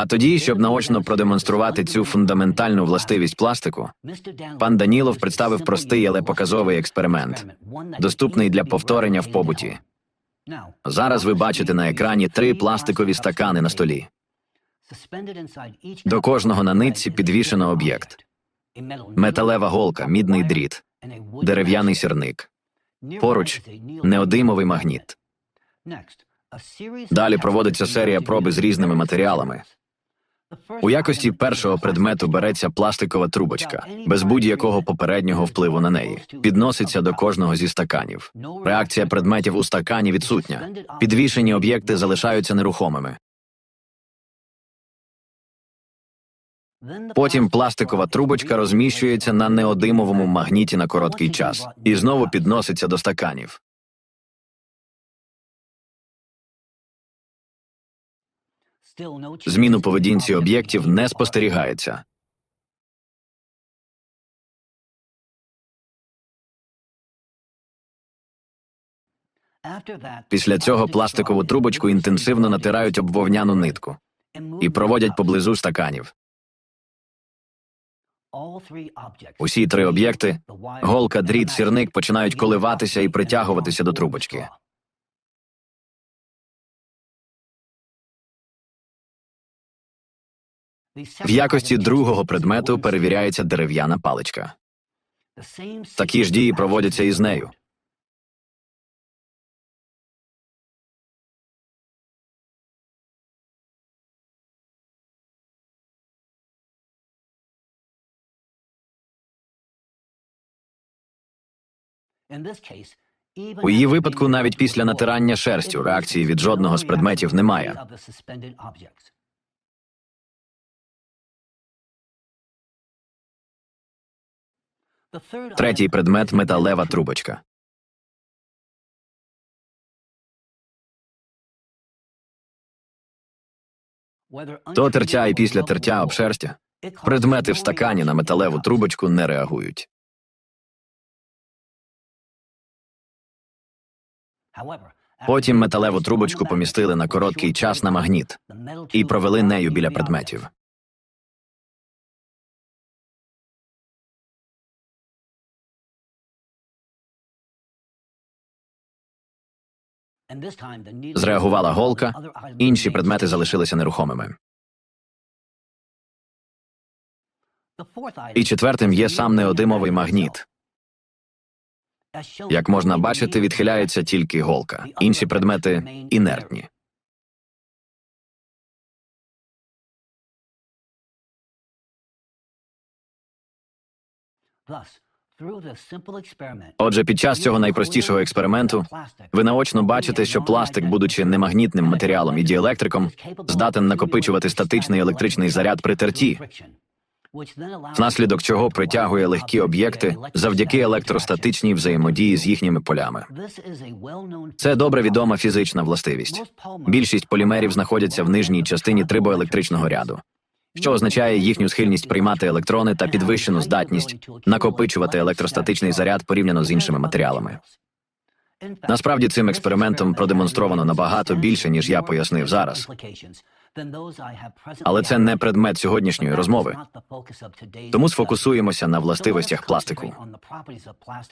А тоді, щоб наочно продемонструвати цю фундаментальну властивість пластику, пан Данілов представив простий, але показовий експеримент, доступний для повторення в побуті. Зараз ви бачите на екрані три пластикові стакани на столі. До кожного на нитці підвішено об'єкт: металева голка, мідний дріт, дерев'яний сірник, поруч неодимовий магніт. Далі проводиться серія проби з різними матеріалами. У якості першого предмету береться пластикова трубочка, без будь-якого попереднього впливу на неї. Підноситься до кожного зі стаканів. Реакція предметів у стакані відсутня. Підвішені об'єкти залишаються нерухомими. Потім пластикова трубочка розміщується на неодимовому магніті на короткий час і знову підноситься до стаканів. Змін у поведінці об'єктів не спостерігається. Після цього пластикову трубочку інтенсивно натирають об вовняну нитку і проводять поблизу стаканів. Усі три об'єкти голка, дріт, сірник починають коливатися і притягуватися до трубочки. В якості другого предмету перевіряється дерев'яна паличка. Такі ж дії проводяться і з нею. У її випадку навіть після натирання шерстю реакції від жодного з предметів немає. Третій предмет металева трубочка. До тертя і після тертя об шерстя предмети в стакані на металеву трубочку не реагують. Потім металеву трубочку помістили на короткий час на магніт і провели нею біля предметів. Зреагувала голка, інші предмети залишилися нерухомими. І четвертим є сам неодимовий магніт. Як можна бачити, відхиляється тільки голка. Інші предмети інертні. Отже, під час цього найпростішого експерименту ви наочно бачите, що пластик, будучи немагнітним матеріалом і діелектриком, здатен накопичувати статичний електричний заряд при терті, внаслідок чого притягує легкі об'єкти завдяки електростатичній взаємодії з їхніми полями. Це добре відома фізична властивість. Більшість полімерів знаходяться в нижній частині трибоелектричного ряду, що означає їхню схильність приймати електрони та підвищену здатність накопичувати електростатичний заряд порівняно з іншими матеріалами. Насправді цим експериментом продемонстровано набагато більше, ніж я пояснив зараз. Але це не предмет сьогоднішньої розмови. Тому сфокусуємося на властивостях пластику.